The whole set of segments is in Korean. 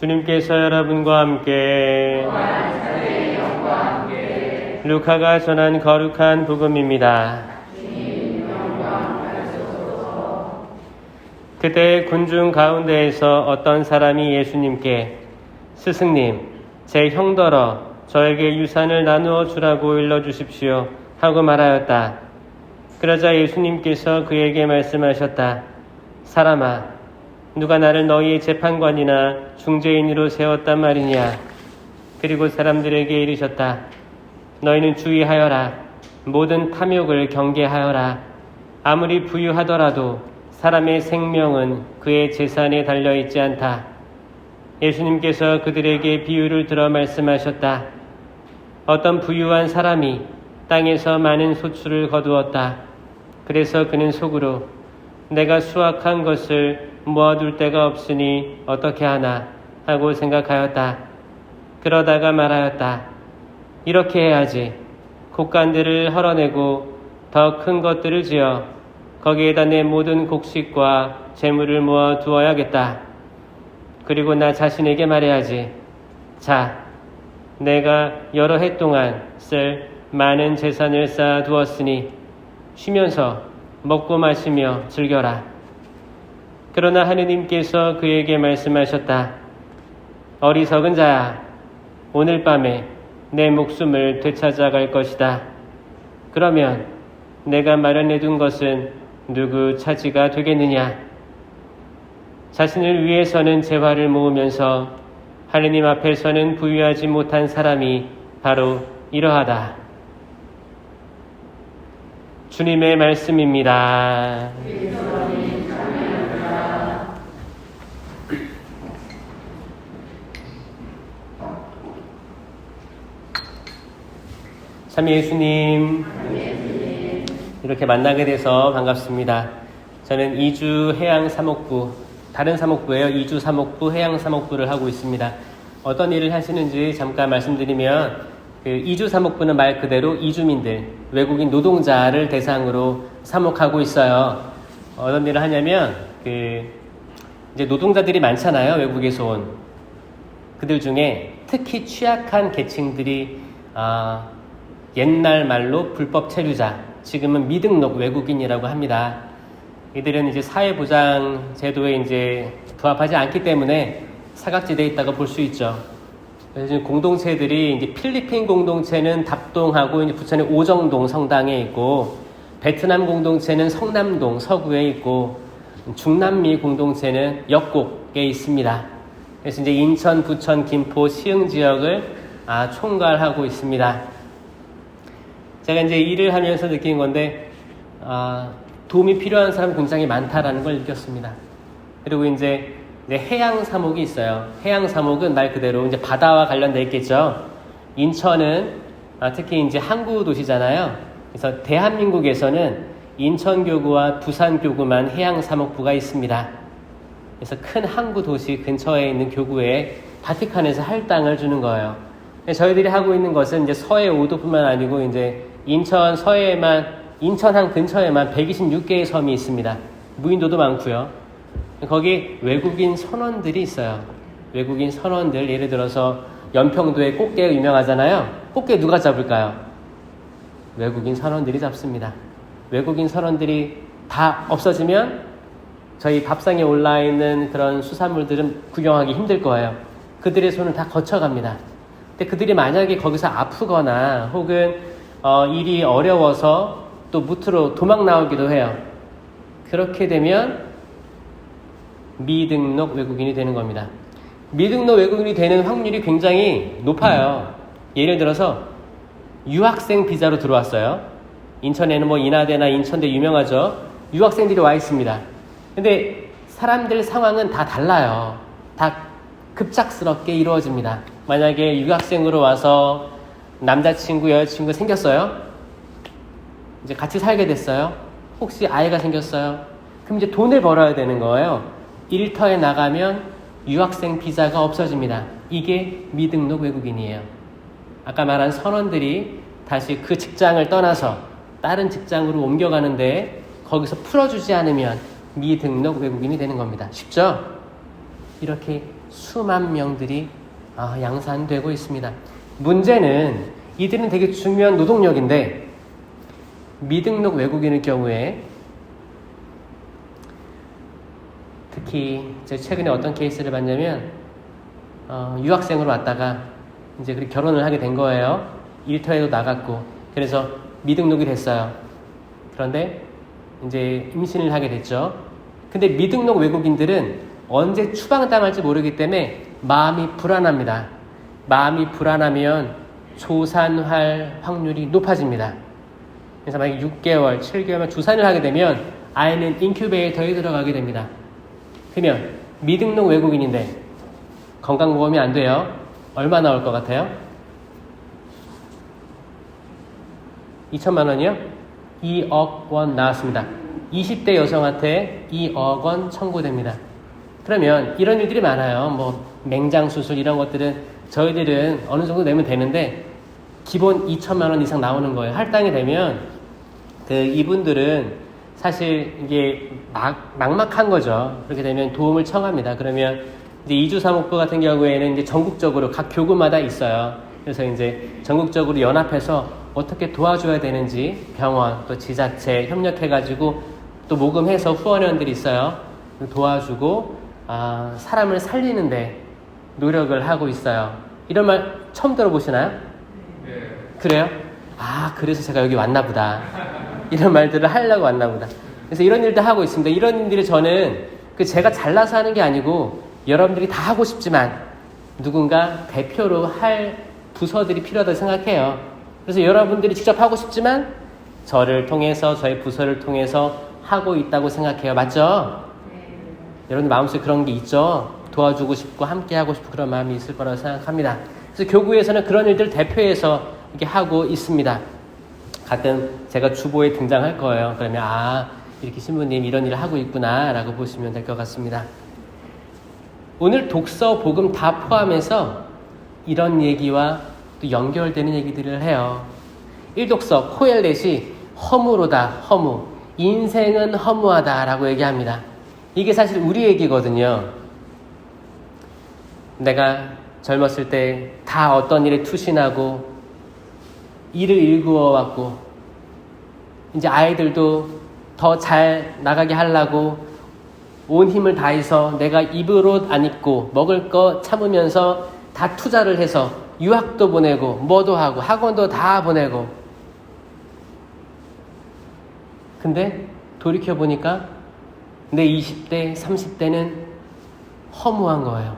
주님께서 여러분과 함께 루카가 전한 거룩한 복음입니다. 그때 군중 가운데에서 어떤 사람이 예수님께 스승님, 제 형더러 저에게 유산을 나누어 주라고 일러 주십시오 하고 말하였다. 그러자 예수님께서 그에게 말씀하셨다. 사람아, 누가 나를 너희의 재판관이나 중재인으로 세웠단 말이냐? 그리고 사람들에게 이르셨다. 너희는 주의하여라. 모든 탐욕을 경계하여라. 아무리 부유하더라도 사람의 생명은 그의 재산에 달려 있지 않다. 예수님께서 그들에게 비유를 들어 말씀하셨다. 어떤 부유한 사람이 땅에서 많은 소출을 거두었다. 그래서 그는 속으로 내가 수확한 것을 모아둘 데가 없으니 어떻게 하나 하고 생각하였다. 그러다가 말하였다. 이렇게 해야지. 곡간들을 헐어내고 더 큰 것들을 지어 거기에다 내 모든 곡식과 재물을 모아 두어야겠다. 그리고 나 자신에게 말해야지. 자, 내가 여러 해 동안 쓸 많은 재산을 쌓아 두었으니 쉬면서 먹고 마시며 즐겨라. 그러나 하느님께서 그에게 말씀하셨다. 어리석은 자야, 오늘 밤에 내 목숨을 되찾아갈 것이다. 그러면 내가 마련해둔 것은 누구 차지가 되겠느냐? 자신을 위해서는 재화를 모으면서 하느님 앞에서는 부유하지 못한 사람이 바로 이러하다. 주님의 말씀입니다. 참 예수님 이렇게 만나게 돼서 반갑습니다. 저는 이주 해양 사목부 다른 사목부예요. 이주 사목부 해양 사목부를 하고 있습니다. 어떤 일을 하시는지 잠깐 말씀드리면 그 이주 사목부는 말 그대로 이주민들 외국인 노동자를 대상으로 사목하고 있어요. 어떤 일을 하냐면 그 이제 노동자들이 많잖아요. 외국에서 온 그들 중에 특히 취약한 계층들이 아, 옛날 말로 불법 체류자, 지금은 미등록 외국인이라고 합니다. 이들은 이제 사회보장 제도에 이제 부합하지 않기 때문에 사각지대에 있다고 볼 수 있죠. 그래서 공동체들이 이제 필리핀 공동체는 답동하고 이제 부천의 오정동 성당에 있고 베트남 공동체는 성남동 서구에 있고 중남미 공동체는 역곡에 있습니다. 그래서 이제 인천, 부천, 김포, 시흥 지역을 아, 총괄하고 있습니다. 제가 이제 일을 하면서 느낀 건데 아, 도움이 필요한 사람 굉장히 많다라는 걸 느꼈습니다. 그리고 이제, 이제 해양 사목이 있어요. 해양 사목은 말 그대로 이제 바다와 관련돼 있겠죠. 인천은 아, 특히 이제 항구 도시잖아요. 그래서 대한민국에서는 인천 교구와 부산 교구만 해양 사목부가 있습니다. 그래서 큰 항구 도시 근처에 있는 교구에 바티칸에서 할당을 주는 거예요. 저희들이 하고 있는 것은 이제 서해 5도뿐만 아니고 이제 인천 서해에만 인천항 근처에만 126개의 섬이 있습니다. 무인도도 많고요. 거기 외국인 선원들이 있어요. 외국인 선원들 예를 들어서 연평도에 꽃게 유명하잖아요. 꽃게 누가 잡을까요? 외국인 선원들이 잡습니다. 외국인 선원들이 다 없어지면 저희 밥상에 올라 있는 그런 수산물들은 구경하기 힘들 거예요. 그들의 손을 다 거쳐갑니다. 근데 그들이 만약에 거기서 아프거나 혹은 어, 일이 어려워서 또 무트로 도망 나오기도 해요. 그렇게 되면 미등록 외국인이 되는 겁니다. 미등록 외국인이 되는 확률이 굉장히 높아요. 예를 들어서 유학생 비자로 들어왔어요. 인천에는 뭐 인하대나 인천대 유명하죠. 유학생들이 와 있습니다. 근데 사람들 상황은 다 달라요. 다 급작스럽게 이루어집니다. 만약에 유학생으로 와서 남자친구, 여자친구 생겼어요? 이제 같이 살게 됐어요? 혹시 아이가 생겼어요? 그럼 이제 돈을 벌어야 되는 거예요. 일터에 나가면 유학생 비자가 없어집니다. 이게 미등록 외국인이에요. 아까 말한 선원들이 다시 그 직장을 떠나서 다른 직장으로 옮겨가는데 거기서 풀어주지 않으면 미등록 외국인이 되는 겁니다. 쉽죠? 이렇게 수만 명들이 아, 양산되고 있습니다. 문제는 이들은 되게 중요한 노동력인데 미등록 외국인의 경우에 특히 제가 최근에 어떤 케이스를 봤냐면 어, 유학생으로 왔다가 이제 그렇게 결혼을 하게 된 거예요. 일터에도 나갔고 그래서 미등록이 됐어요. 그런데 이제 임신을 하게 됐죠. 근데 미등록 외국인들은 언제 추방당할지 모르기 때문에 마음이 불안합니다. 마음이 불안하면 조산할 확률이 높아집니다. 그래서 만약 6개월, 7개월만 주산을 하게 되면 아이는 인큐베이터에 들어가게 됩니다. 그러면 미등록 외국인인데 건강보험이 안 돼요. 얼마 나올 것 같아요? 2천만 원이요? 2억 원 나왔습니다. 20대 여성한테 2억 원 청구됩니다. 그러면 이런 일들이 많아요. 뭐 맹장 수술 이런 것들은 저희들은 어느 정도 내면 되는데 기본 2천만 원 이상 나오는 거예요. 할당이 되면 그 이분들은 사실 이게 막, 막막한 거죠. 그렇게 되면 도움을 청합니다. 그러면 이제 이주사목부 같은 경우에는 이제 전국적으로 각 교구마다 있어요. 그래서 이제 전국적으로 연합해서 어떻게 도와줘야 되는지 병원 또 지자체 협력해가지고 또 모금해서 후원회원들이 있어요. 도와주고 아, 사람을 살리는데 노력을 하고 있어요. 이런 말 처음 들어보시나요? 그래요? 아, 그래서 제가 여기 왔나 보다. 이런 말들을 하려고 왔나 보다. 그래서 이런 일도 하고 있습니다. 이런 일들이 저는 그 제가 잘나서 하는 게 아니고 여러분들이 다 하고 싶지만 누군가 대표로 할 부서들이 필요하다고 생각해요. 그래서 여러분들이 직접 하고 싶지만 저를 통해서 저의 부서를 통해서 하고 있다고 생각해요. 맞죠? 여러분들 마음속에 그런 게 있죠? 도와주고 싶고 함께 하고 싶고 그런 마음이 있을 거라고 생각합니다. 그래서 교구에서는 그런 일들 대표해서 이렇게 하고 있습니다. 가끔 제가 주보에 등장할 거예요. 그러면 아 이렇게 신부님 이런 일을 하고 있구나라고 보시면 될 것 같습니다. 오늘 독서 복음 다 포함해서 이런 얘기와 또 연결되는 얘기들을 해요. 1독서 코엘렛이 허무로다 허무 인생은 허무하다라고 얘기합니다. 이게 사실 우리 얘기거든요. 내가 젊었을 때 다 어떤 일에 투신하고 일을 일구어 왔고 이제 아이들도 더 잘 나가게 하려고 온 힘을 다해서 내가 입을 옷 안 입고 먹을 거 참으면서 다 투자를 해서 유학도 보내고 뭐도 하고 학원도 다 보내고 근데 돌이켜 보니까 내 20대, 30대는 허무한 거예요.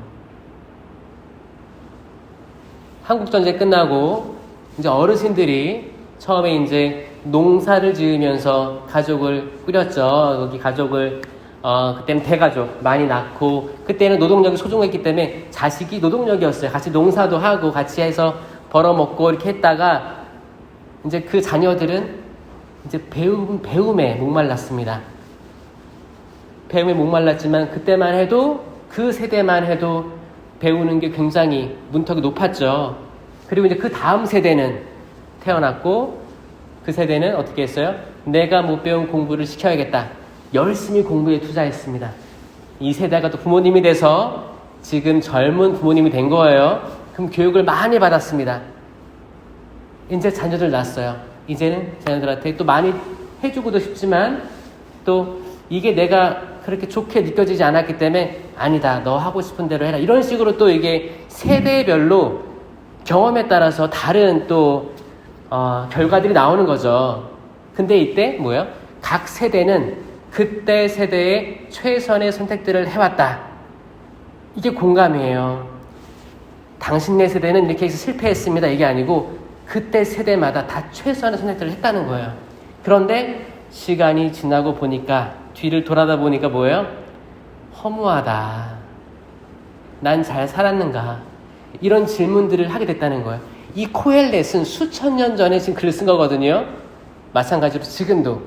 한국전쟁 끝나고 이제 어르신들이 처음에 이제 농사를 지으면서 가족을 꾸렸죠. 여기 가족을 어, 그때는 대가족 많이 낳고 그때는 노동력이 소중했기 때문에 자식이 노동력이었어요. 같이 농사도 하고 같이 해서 벌어먹고 이렇게 했다가 이제 그 자녀들은 이제 배움, 배움에 목말랐습니다. 배움에 목말랐지만 그때만 해도 그 세대만 해도 배우는 게 굉장히 문턱이 높았죠. 그리고 이제 그 다음 세대는 태어났고 그 세대는 어떻게 했어요? 내가 못 배운 공부를 시켜야겠다. 열심히 공부에 투자했습니다. 이 세대가 또 부모님이 돼서 지금 젊은 부모님이 된 거예요. 그럼 교육을 많이 받았습니다. 이제 자녀들 낳았어요. 이제는 자녀들한테 또 많이 해주고도 싶지만 또 이게 내가 그렇게 좋게 느껴지지 않았기 때문에 아니다. 너 하고 싶은 대로 해라. 이런 식으로 또 이게 세대별로 경험에 따라서 다른 또 어, 결과들이 나오는 거죠. 근데 이때 뭐예요? 각 세대는 그때 세대의 최선의 선택들을 해왔다. 이게 공감이에요. 당신네 세대는 이렇게 해서 실패했습니다. 이게 아니고 그때 세대마다 다 최선의 선택들을 했다는 거예요. 그런데 시간이 지나고 보니까 뒤를 돌아다 보니까 뭐예요? 허무하다. 난 잘 살았는가? 이런 질문들을 하게 됐다는 거예요. 이 코엘렛은 수천 년 전에 지금 글을 쓴 거거든요. 마찬가지로 지금도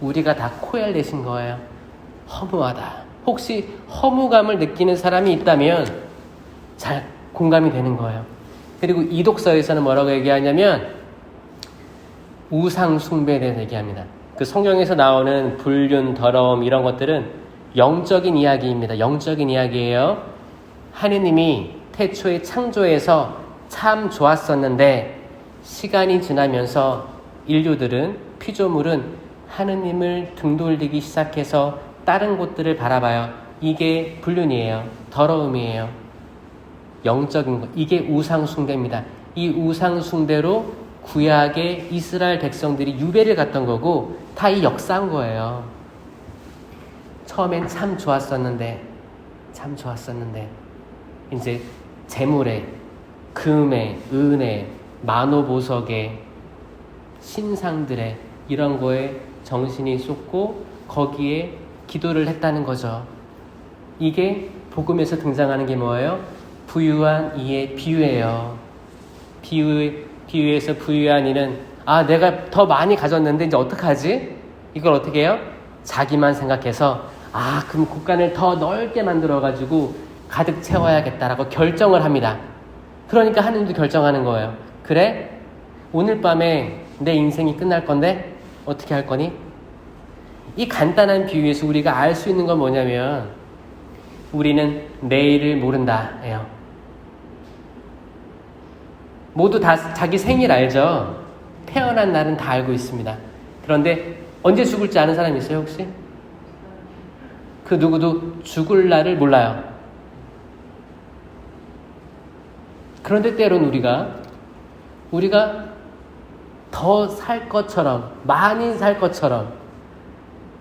우리가 다 코엘렛인 거예요. 허무하다. 혹시 허무감을 느끼는 사람이 있다면 잘 공감이 되는 거예요. 그리고 이 독서에서는 뭐라고 얘기하냐면 우상 숭배에 대해서 얘기합니다. 그 성경에서 나오는 불륜, 더러움 이런 것들은 영적인 이야기입니다. 영적인 이야기예요. 하느님이 태초에 창조해서 참 좋았었는데 시간이 지나면서 인류들은 피조물은 하느님을 등 돌리기 시작해서 다른 곳들을 바라봐요. 이게 불륜이에요. 더러움이에요. 영적인 것. 이게 우상숭배입니다. 이 우상숭배로 구약의 이스라엘 백성들이 유배를 갔던 거고 다 이 역사인 거예요. 처음엔 참 좋았었는데 참 좋았었는데 이제 재물에 금에 은에 만호보석에 신상들에 이런 거에 정신이 쏟고 거기에 기도를 했다는 거죠. 이게 복음에서 등장하는 게 뭐예요? 부유한 이의 비유예요. 비유 비유에서 부유한 이는 아 내가 더 많이 가졌는데 이제 어떡하지? 이걸 어떻게 해요? 자기만 생각해서 아 그럼 국간을 더 넓게 만들어 가지고 가득 채워야겠다라고 결정을 합니다. 그러니까 하느님도 결정하는 거예요. 그래? 오늘 밤에 내 인생이 끝날 건데 어떻게 할 거니? 이 간단한 비유에서 우리가 알 수 있는 건 뭐냐면 우리는 내일을 모른다 예요. 모두 다 자기 생일 알죠? 태어난 날은 다 알고 있습니다. 그런데 언제 죽을지 아는 사람 있어요, 혹시? 그 누구도 죽을 날을 몰라요. 그런데 때론 우리가 우리가 더 살 것처럼 많이 살 것처럼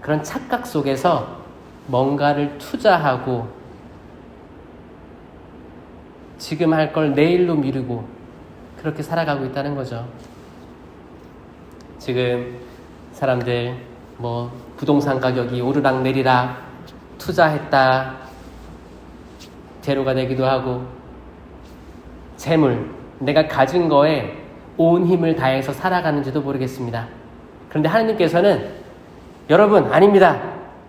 그런 착각 속에서 뭔가를 투자하고 지금 할 걸 내일로 미루고 그렇게 살아가고 있다는 거죠. 지금 사람들 뭐 부동산 가격이 오르락 내리락 투자했다 제로가 되기도 하고 재물 내가 가진 거에 온 힘을 다해서 살아가는지도 모르겠습니다. 그런데 하나님께서는 여러분 아닙니다.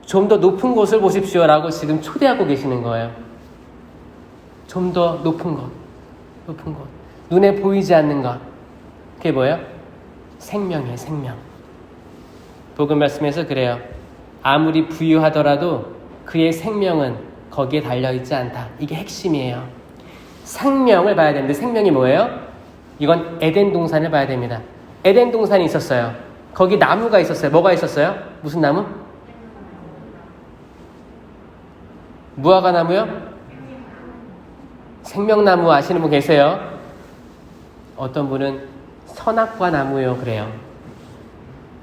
좀 더 높은 곳을 보십시오 라고 지금 초대하고 계시는 거예요. 좀 더 높은 곳, 높은 곳, 눈에 보이지 않는 것. 그게 뭐예요? 생명이에요, 생명. 복음 말씀에서 그래요. 아무리 부유하더라도 그의 생명은 거기에 달려 있지 않다. 이게 핵심이에요. 생명을 봐야 되는데 생명이 뭐예요? 이건 에덴 동산을 봐야 됩니다. 에덴 동산이 있었어요. 거기 나무가 있었어요. 뭐가 있었어요? 무슨 나무? 무화과 나무요? 생명나무 아시는 분 계세요? 어떤 분은 선악과 나무요 그래요.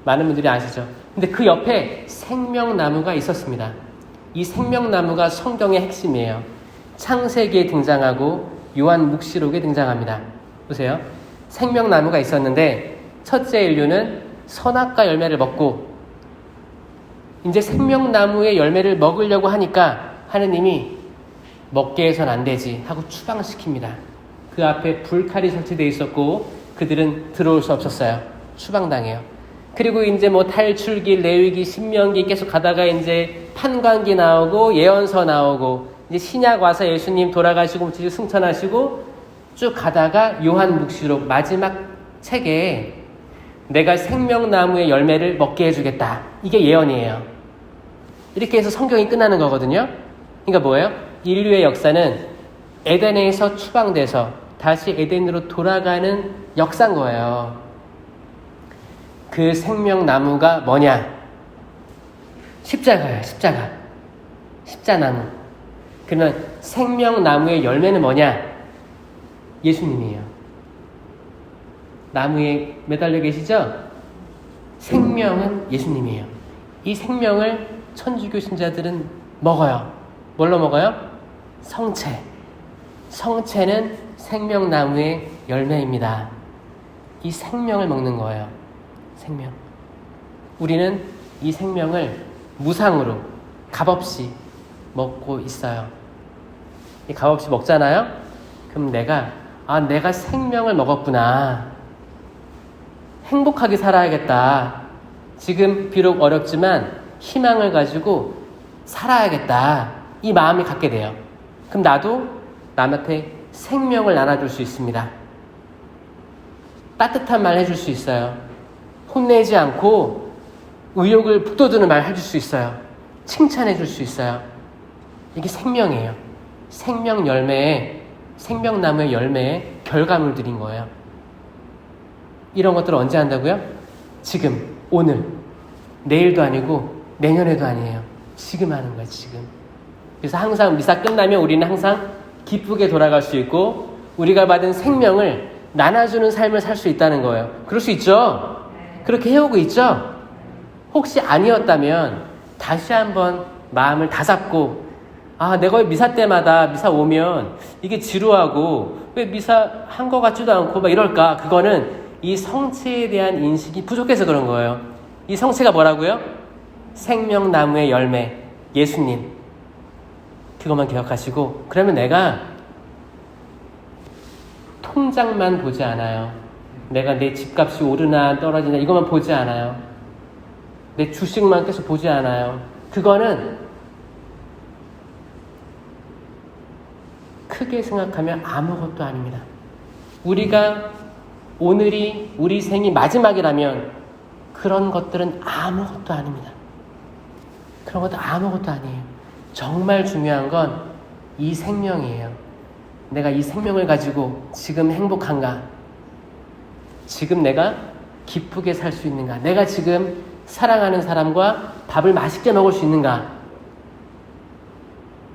많은 분들이 아시죠? 근데 그 옆에 생명나무가 있었습니다. 이 생명나무가 성경의 핵심이에요. 창세기에 등장하고 요한 묵시록에 등장합니다. 보세요. 생명나무가 있었는데 첫째 인류는 선악과 열매를 먹고 이제 생명나무의 열매를 먹으려고 하니까 하느님이 먹게 해선 안 되지 하고 추방시킵니다. 그 앞에 불칼이 설치되어 있었고 그들은 들어올 수 없었어요. 추방당해요. 그리고 이제 뭐 탈출기, 레위기, 신명기 계속 가다가 이제 판관기 나오고 예언서 나오고 이제 신약 와서 예수님 돌아가시고 승천하시고 쭉 가다가 요한 묵시록 마지막 책에 내가 생명나무의 열매를 먹게 해주겠다. 이게 예언이에요. 이렇게 해서 성경이 끝나는 거거든요. 그러니까 뭐예요? 인류의 역사는 에덴에서 추방돼서 다시 에덴으로 돌아가는 역사인 거예요. 그 생명나무가 뭐냐? 십자가예요, 십자가. 십자나무. 그러면 생명나무의 열매는 뭐냐? 예수님이에요. 나무에 매달려 계시죠? 생명은 예수님이에요. 이 생명을 천주교 신자들은 먹어요. 뭘로 먹어요? 성체. 성체는 생명나무의 열매입니다. 이 생명을 먹는 거예요. 생명. 우리는 이 생명을 무상으로 값없이 먹고 있어요. 이 값없이 먹잖아요? 그럼 내가, 아, 내가 생명을 먹었구나. 행복하게 살아야겠다. 지금 비록 어렵지만 희망을 가지고 살아야겠다. 이 마음이 갖게 돼요. 그럼 나도 남한테 생명을 나눠줄 수 있습니다. 따뜻한 말 해줄 수 있어요. 혼내지 않고 의욕을 북돋우는 말 해줄 수 있어요. 칭찬해 줄 수 있어요. 이게 생명이에요. 생명 열매에 생명나무의 열매에 결과물들인 거예요. 이런 것들을 언제 한다고요? 지금, 오늘, 내일도 아니고 내년에도 아니에요. 지금 하는 거예요, 지금. 그래서 항상 미사 끝나면 우리는 항상 기쁘게 돌아갈 수 있고 우리가 받은 생명을 나눠주는 삶을 살 수 있다는 거예요. 그럴 수 있죠? 그렇게 해오고 있죠? 혹시 아니었다면 다시 한번 마음을 다잡고 아, 내가 왜 미사 때마다 미사 오면 이게 지루하고 왜 미사 한 것 같지도 않고 막 이럴까? 그거는 이 성체에 대한 인식이 부족해서 그런 거예요. 이 성체가 뭐라고요? 생명나무의 열매, 예수님. 그것만 기억하시고, 그러면 내가 통장만 보지 않아요. 내가 내 집값이 오르나 떨어지나 이것만 보지 않아요. 내 주식만 계속 보지 않아요. 그거는 크게 생각하면 아무것도 아닙니다. 우리가 오늘이 우리 생이 마지막이라면 그런 것들은 아무것도 아닙니다. 그런 것도 아무것도 아니에요. 정말 중요한 건 이 생명이에요. 내가 이 생명을 가지고 지금 행복한가? 지금 내가 기쁘게 살 수 있는가? 내가 지금 사랑하는 사람과 밥을 맛있게 먹을 수 있는가?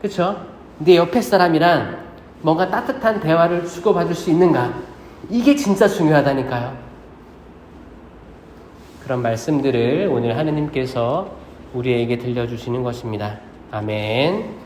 그쵸? 내 옆에 사람이랑 뭔가 따뜻한 대화를 주고받을 수 있는가? 이게 진짜 중요하다니까요. 그런 말씀들을 오늘 하느님께서 우리에게 들려주시는 것입니다. 아멘.